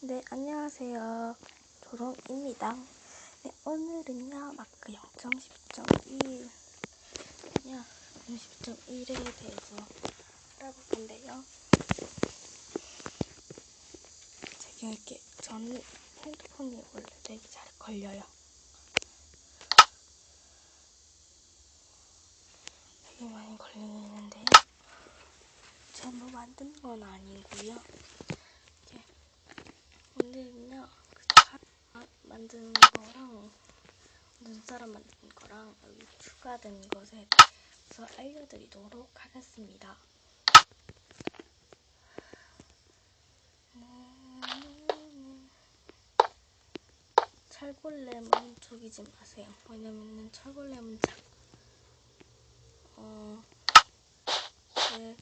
네, 안녕하세요. 조롱입니다. 네, 오늘은요, 마크 0.10.1, 0.10.1에 대해서 알아볼 건데요. 제가 이렇게, 저는 핸드폰이 원래 되게 잘 걸려요. 되게 많이 걸리는데요. 제가 뭐 만든 건 아니고요. 오늘은요 그 만든 거랑 눈사람 만든 거랑 여기 추가된 것에 대해서 알려드리도록 하겠습니다. 음, 철골렘은 죽이지 마세요. 왜냐면은 철골렘은 작, 어, 네,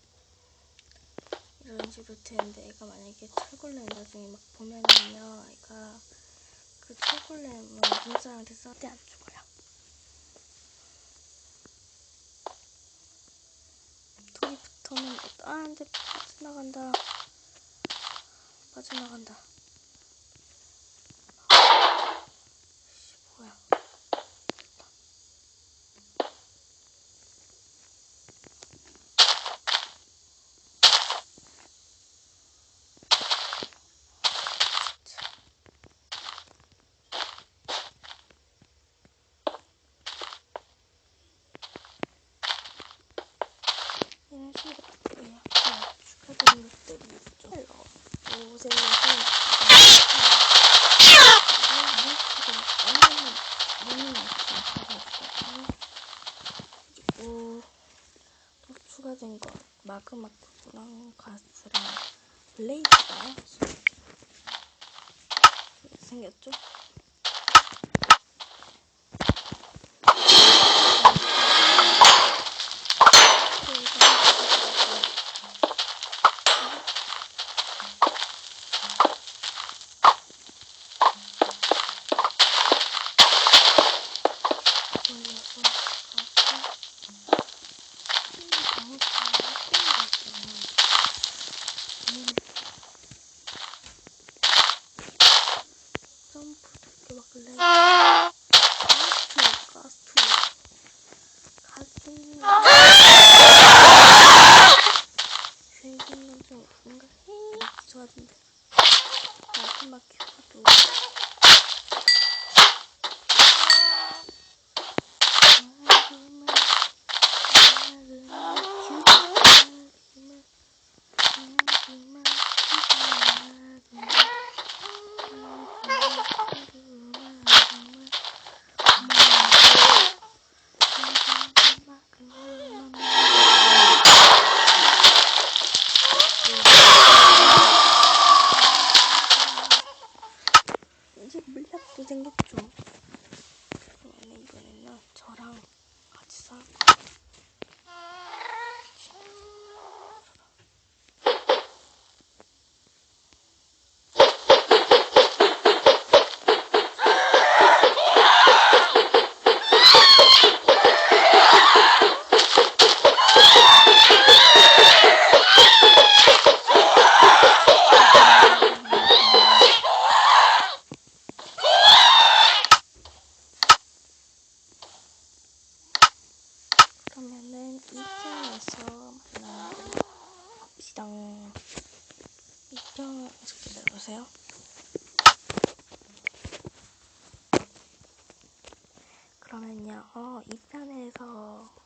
식으로 되는데 애가 만약에 철골렘 나중에 막 보면은요 애가 그 철골렘은 눈사람한테 써대 안 죽어요. 둘이 붙으면 아 안돼 빠져나간다. 빠져나간다 씨 뭐야 이런 식으로 약간 축하드리는 것들이 있죠. 요새는 그리고 또 추가된 거 마그마크랑 가스랑 블레이드가 생겼죠? chocolate. saat. 보세요. 그러면요, 어, 2편에서